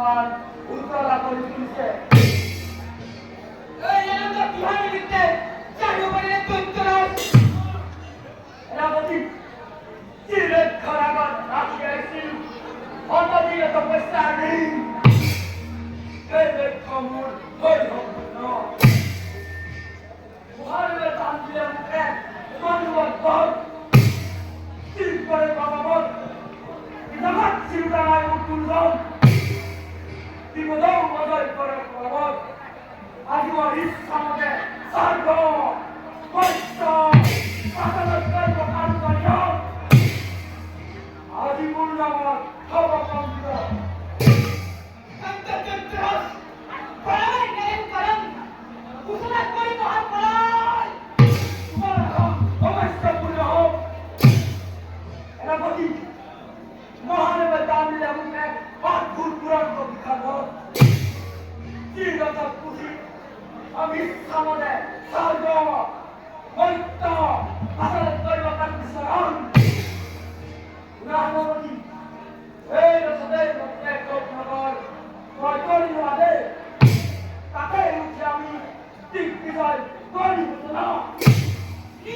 কোরআন উল্টালা করে দিয়েছে tribunal mandou ele para o Lagoa, tappusi avissavane sargo voitto asalat koiva kannissaran rahmavati এই রসদে রত্নে কোপনগর প্রয়োজন আদে তাতে হচ্ছে আমি দিগ্বিজয় করি না কি